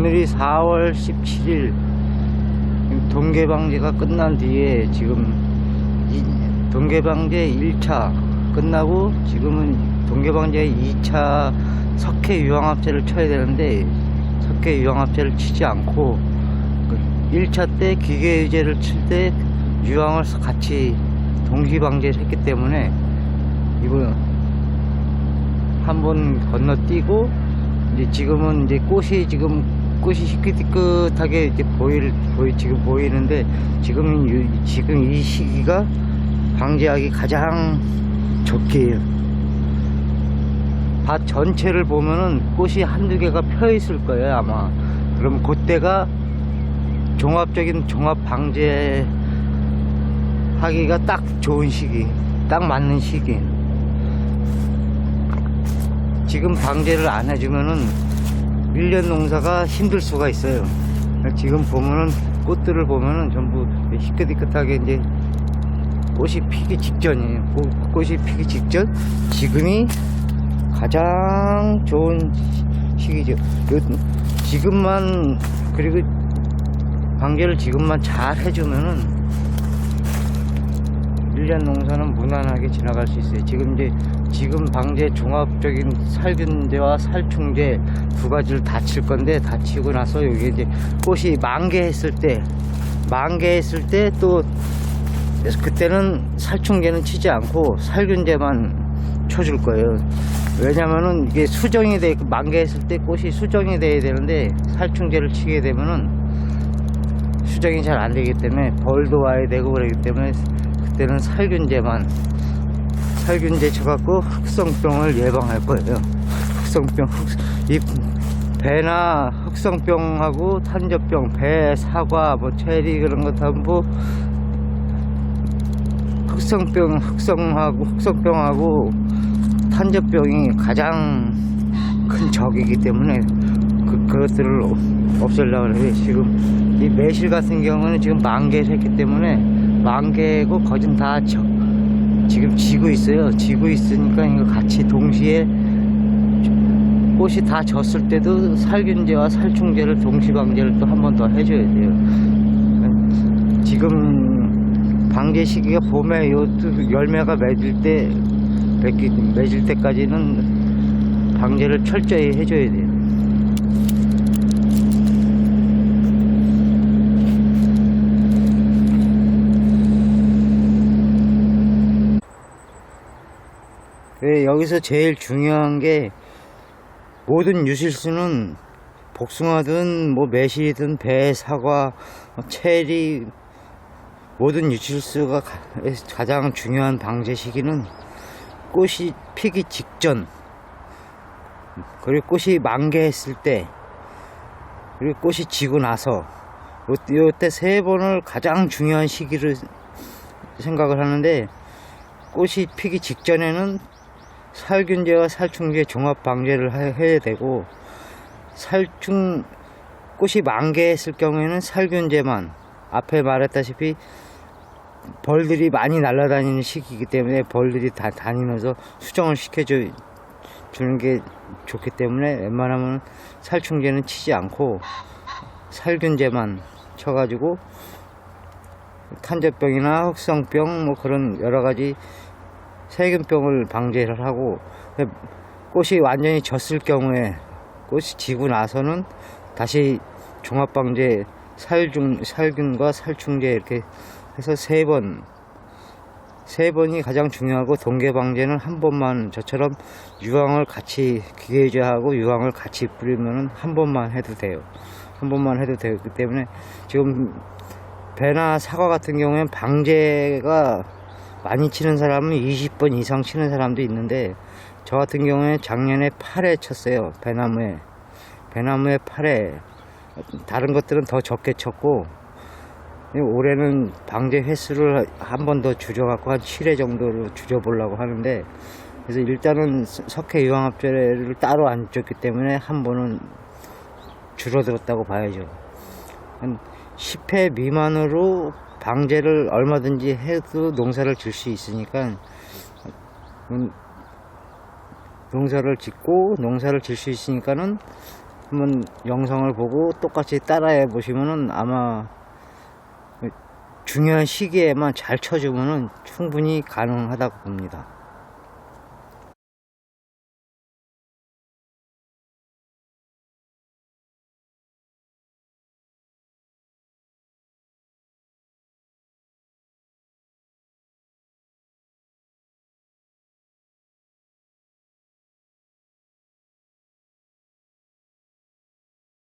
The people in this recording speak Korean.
오늘이 4월 17일. 동계방제가 끝난 뒤에 지금 이 동계방제 1차 끝나고 지금은 동계방제 2차 석회 유황합제를 쳐야 되는데 석회 유황합제를 치지 않고 1차 때 기계유제를 칠 때 유황을 같이 동시방제를 했기 때문에 이거 한번 건너뛰고 이제 지금은 이제 꽃이 지금 꽃이 희끗희끗하게 이제 보일 보이 지금 보이는데 지금 이- 지금 이 시기가 방제하기 가장 적기예요. 밭 전체를 보면은 꽃이 한두 개가 펴 있을 거예요 아마. 그럼 그때가 종합적인 종합 방제 하기가 딱 좋은 시기, 딱 맞는 시기. 지금 방제를 안 해주면은 1년 농사가 힘들 수가 있어요. 지금 보면은 꽃들을 보면은 전부 희끗희끗하게 이제 꽃이 피기 직전이에요. 꽃- 꽃이 피기 직전? 지금이 가장 좋은 시- 시기죠. 요- 지금만, 그리고 방제를 지금만 잘 해주면은 1년 농사는 무난하게 지나갈 수 있어요. 지금 이제 지금 방제 종합적인 살균제와 살충제 두 가지를 다 칠 건데 다 치고 나서 여기 이제 꽃이 만개했을 때 만개했을 때 또 그때는 살충제는 치지 않고 살균제만 쳐줄 거예요. 왜냐면은 이게 수정이 돼 만개했을 때 꽃이 수정이 돼야 되는데 살충제를 치게 되면은 수정이 잘 안 되기 때문에 벌도 와야 되고 그러기 때문에 그때는 살균제만 살균 제 쳐갖고 흑성병을 예방할 거예요. 흑성병, 흑, 이 배나 흑성병하고 탄저병, 배, 사과, 뭐 체리 그런 거 전부 흑성병, 흑성하고 흑성병하고 탄저병이 가장 큰 적이기 때문에 그, 그것들을 없애려고 해요. 지금 이 매실 같은 경우는 지금 만개를 했기 때문에 만개고 거진 다 적, 지금 지고 있어요. 지고 있으니까 이거 같이 동시에 꽃이 다 졌을 때도 살균제와 살충제를 동시 방제를 또 한 번 더 해줘야 돼요. 지금 방제 시기가 봄에 요 열매가 맺을 때 맺을 때까지는 방제를 철저히 해줘야 돼요. 네, 여기서 제일 중요한 게 모든 유실수는 복숭아든 뭐 매실이든 배, 사과, 뭐 체리 모든 유실수가 가- 가장 중요한 방제 시기는 꽃이 피기 직전 그리고 꽃이 만개했을 때 그리고 꽃이 지고 나서 요- 요때 세 번을 가장 중요한 시기를 생각을 하는데 꽃이 피기 직전에는 살균제와 살충제 종합 방제를 하- 해야 되고 살충 꽃이 만개했을 경우에는 살균제만 앞에 말했다시피 벌들이 많이 날아다니는 시기이기 때문에 벌들이 다 다니면서 수정을 시켜줘 주는 게 좋기 때문에 웬만하면 살충제는 치지 않고 살균제만 쳐가지고 탄저병이나 흑성병 뭐 그런 여러 가지 세균병을 방제를 하고 꽃이 완전히 졌을 경우에 꽃이 지고 나서는 다시 종합방제 살균, 살균과 살충제 이렇게 해서 세 번, 세 번이 가장 중요하고 동계방제는 한 번만 저처럼 유황을 같이 기계제하고 유황을 같이 뿌리면 한 번만 해도 돼요. 한 번만 해도 되기 때문에 지금 배나 사과 같은 경우에는 방제가 많이 치는 사람은 20번 이상 치는 사람도 있는데 저 같은 경우에 작년에 8회 쳤어요 배나무에. 배나무에 8회 다른 것들은 더 적게 쳤고 올해는 방제 횟수를 한 번 더 줄여갖고 한 7회 정도로 줄여보려고 하는데 그래서 일단은 석회 유황합제를 따로 안 줬기 때문에 한 번은 줄어들었다고 봐야죠. 한 10회 미만으로 방제를 얼마든지 해도 농사를 질 수 있으니까 음, 농사를 짓고 농사를 질 수 있으니까는 한번 영상을 보고 똑같이 따라해 보시면은 아마 중요한 시기에만 잘 쳐주면은 충분히 가능하다고 봅니다.